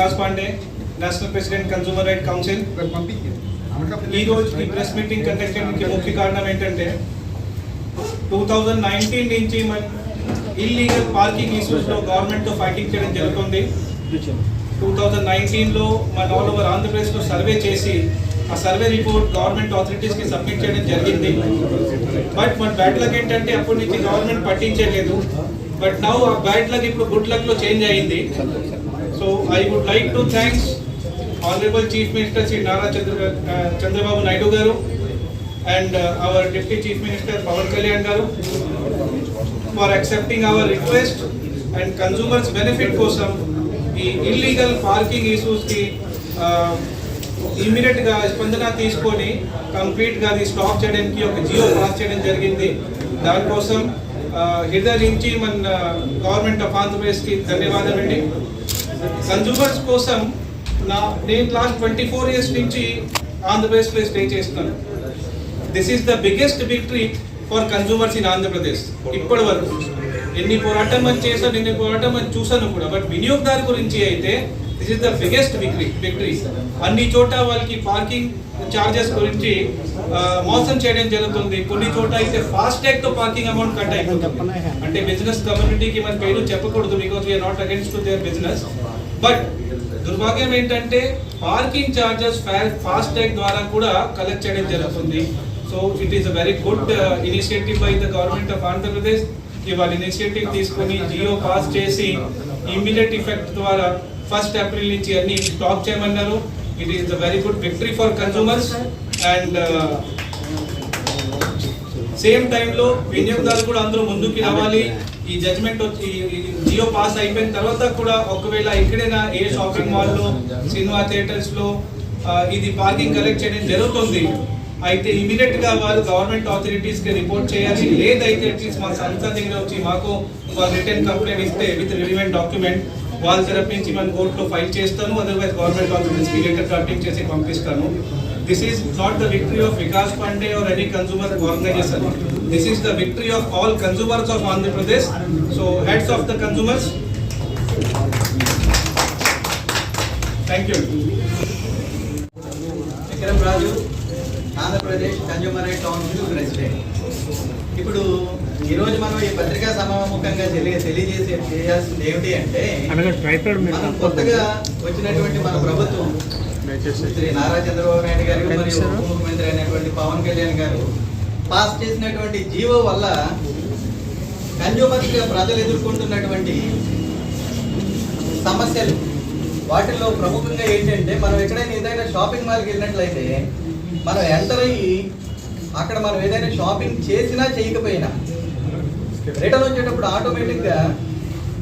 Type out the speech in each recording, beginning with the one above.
Vikas Pandey national president consumer right council ఈ రోజు press meeting conduct చేయడానికి ముఖ్య కారణం ఏంటంటే టూ థౌజండ్ నైన్టీన్ నుంచి మన ఇల్లీగల్ పార్కింగ్ ఇష్యూస్లో గవర్నమెంట్తో ఫైటింగ్ చేయడం జరుగుతుంది. టూ థౌజండ్ నైన్టీన్లో మన ఆల్ ఓవర్ ఆంధ్రప్రదేశ్లో సర్వే చేసి ఆ సర్వే రిపోర్ట్ గవర్నమెంట్ ఆథారిటీస్కి సబ్మిట్ చేయడం జరిగింది. బట్ మన బ్యాడ్ లక్ ఏంటంటే అప్పటి నుంచి గవర్నమెంట్ పట్టించలేదు. బట్ నౌ ఆ బ్యాడ్ లక్ ఇప్పుడు గుడ్ లక్లో చేంజ్ అయింది. So I would like to thanks honourable chief minister Shri Nara Chandra uh, Chandrababu Naidu garu and our deputy chief minister Pawan Kalyan garu for accepting our request and consumers benefit కోసం ఈ illegal parking ఇష్యూస్కి immediate స్పందన తీసుకొని కంప్లీట్గా అది stop చేయడానికి ఒక Jio pass చేయడం జరిగింది. దానికోసం ఆ, హృదయ నుంచి మన గవర్నమెంట్ ఆఫ్ ఆంధ్రప్రదేశ్కి ధన్యవాదాలండి. కన్జూమర్స్ కోసం నా నేను లాస్ట్ ట్వంటీ ఫోర్ ఇయర్స్ నుంచి ఆంధ్రప్రదేశ్లో స్టే చేస్తున్నాను. This is the biggest victory for consumers in Andhra Pradesh ఇప్పటి వరకు. ఎన్ని పోరాటం అని చేశాను ఎన్ని పోరాటం అని చూశాను కూడా. బట్ వినియోగదారు గురించి అయితే this is the biggest victory victory అన్ని చోట వాళ్ళకి పార్కింగ్ చార్జెస్ గురించి మోసం చేయడం జరుగుతుంది. కొన్ని చోట అయితే ఫాస్ట్ ట్యాగ్తో పార్కింగ్ అమౌంట్ కట్ అయిపోతుంది. అంటే బిజినెస్ కమ్యూనిటీకి మన పేరు చెప్పకూడదు because we are not against to their business but దుర్భాగ్యం ఏంటంటే పార్కింగ్ చార్జెస్ ఫాస్ట్ ట్యాగ్ ద్వారా కూడా కలెక్ట్ చేయడం జరుగుతుంది. So it is a very good initiative by the government of Andhra Pradesh ఇవాళ ఇనిషియేటివ్ తీసుకొని జియో పాస్ చేసి ఇమ్మీడియట్ ఇఫెక్ట్ ద్వారా first April నుంచి అన్ని స్టాప్ చేయమన్నారు. It is the very good victory for consumers and same టైంలో వినియోగదారులు కూడా అందరూ ముందుకి రావాలి. ఈ జడ్జ్మెంట్ వచ్చి జియో పాస్ అయిపోయిన తర్వాత కూడా ఒకవేళ ఎక్కడైనా ఏ షాపింగ్ మాల్లో సినిమా థియేటర్స్లో ఇది పార్కింగ్ కలెక్ట్ చేయడం జరుగుతుంది. అయితే ఇమీడియట్గా వాళ్ళు గవర్నమెంట్ ఆథారిటీస్కి రిపోర్ట్ చేయాలి. లేదైతే అట్లీస్ట్ మా సంస్థ దగ్గర వచ్చి మాకు రిటర్న్ కంప్లైంట్ ఇస్తే విత్ రిలివెంట్ డాక్యుమెంట్ వాళ్ళ తరపు నుంచి మనం కోర్టులో ఫైల్ చేస్తాను అదర్వైజ్ గవర్నమెంట్ ఆథారిటీస్కి లెటర్ డ్రాఫ్టింగ్ చేసి పంపిస్తాను. This is not the victory of Vikas Pandey or any consumer organisation this is the victory of all consumers of Andhra Pradesh so heads of the consumers thank you Vikram Raju Andhra Pradesh consumer right council president ఇప్పుడు ఈరోజు మనం ఈ పత్రికా సమాముఖంగా తెలియ తెలియజేసే చేయాల్సింది ఏమిటి అంటే మనం కొత్తగా వచ్చినటువంటి మన ప్రభుత్వం శ్రీ నారా చంద్రబాబు నాయుడు గారు మరియు ఉప ముఖ్యమంత్రి అయినటువంటి పవన్ కళ్యాణ్ గారు పాస్ చేసినటువంటి జీవో వల్ల కన్జ్యూమర్స్గా ప్రజలు ఎదుర్కొంటున్నటువంటి సమస్యలు. వాటిల్లో ప్రముఖంగా ఏంటంటే మనం ఎక్కడైనా ఏదైనా షాపింగ్ మాల్కి వెళ్ళినట్లయితే మనం ఎంటర్ అయ్యి అక్కడ మనం ఏదైనా షాపింగ్ చేసినా చేయకపోయినా రిటర్న్ వచ్చేటప్పుడు ఆటోమేటిక్గా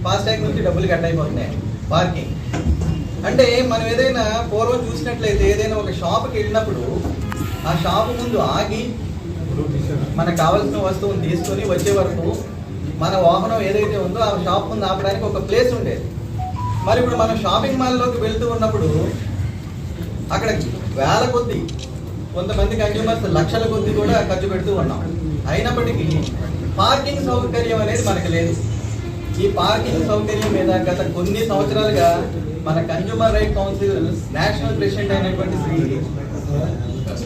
ఫాస్టాగ్ నుంచి డబ్బులు కట్ అయిపోతున్నాయి. పార్కింగ్ అంటే మనం ఏదైనా పూర్వం చూసినట్లయితే ఏదైనా ఒక షాప్కి వెళ్ళినప్పుడు ఆ షాప్ ముందు ఆగి మనకు కావాల్సిన వస్తువుని తీసుకొని వచ్చే వరకు మన వాహనం ఏదైతే ఉందో ఆ షాప్ ముందు ఆపడానికి ఒక ప్లేస్ ఉండేది. మరి ఇప్పుడు మనం షాపింగ్ మాల్లోకి వెళ్తూ ఉన్నప్పుడు అక్కడ వేల కొద్ది కొంతమంది కన్జ్యూమర్స్ లక్షల కొద్ది కూడా ఖర్చు పెడుతూ ఉన్నాం. అయినప్పటికీ పార్కింగ్ సౌకర్యం అనేది మనకు లేదు. ఈ పార్కింగ్ సౌకర్యం మీద గత కొన్ని సంవత్సరాలుగా మన consumer right council national president అయినటువంటి శ్రీ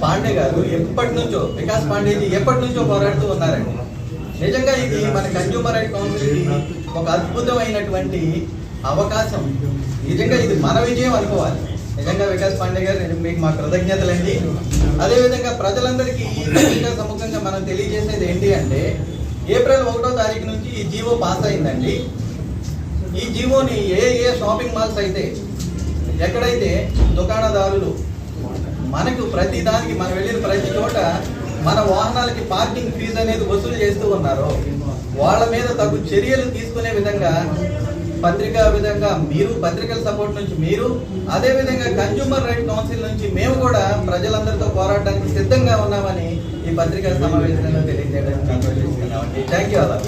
పాండే గారు ఎప్పటి నుంచో వికాస్ పాండేజీ ఎప్పటి నుంచో పోరాడుతూ ఉన్నారండి. నిజంగా ఇది మన కన్జ్యూమర్ రైట్ కౌన్సిల్ ఒక అద్భుతమైనటువంటి అవకాశం. నిజంగా ఇది మన విజయం అనుకోవాలి. నిజంగా వికాస్ పాండే గారు నేను మీకు మా కృతజ్ఞతలండి. అదేవిధంగా ప్రజలందరికీ ఈ పత్రికా సముఖంగా మనం తెలియజేసేది ఏంటి అంటే ఏప్రిల్ ఒకటో తారీఖు నుంచి ఈ జీవో పాస్ అయిందండి. ఈ జీవోని ఏ ఏ షాపింగ్ మాల్స్ అయితే ఎక్కడైతే దుకాణదారులు మనకు ప్రతి దానికి మనం వెళ్ళిన ప్రతి చోట మన వాహనాలకి పార్కింగ్ ఫీజు అనేది వసూలు చేస్తూ ఉన్నారో వాళ్ళ మీద తగు చర్యలు తీసుకునే విధంగా పత్రికా విధంగా మీరు పత్రికల సపోర్ట్ నుంచి మీరు అదే విధంగా కన్జ్యూమర్ రైట్ కౌన్సిల్ నుంచి మేము కూడా ప్రజలందరితో పోరాడడానికి సిద్ధంగా ఉన్నామని ఈ పత్రికా సమావేశంలో తెలియజేయడానికి థ్యాంక్ యూ అలా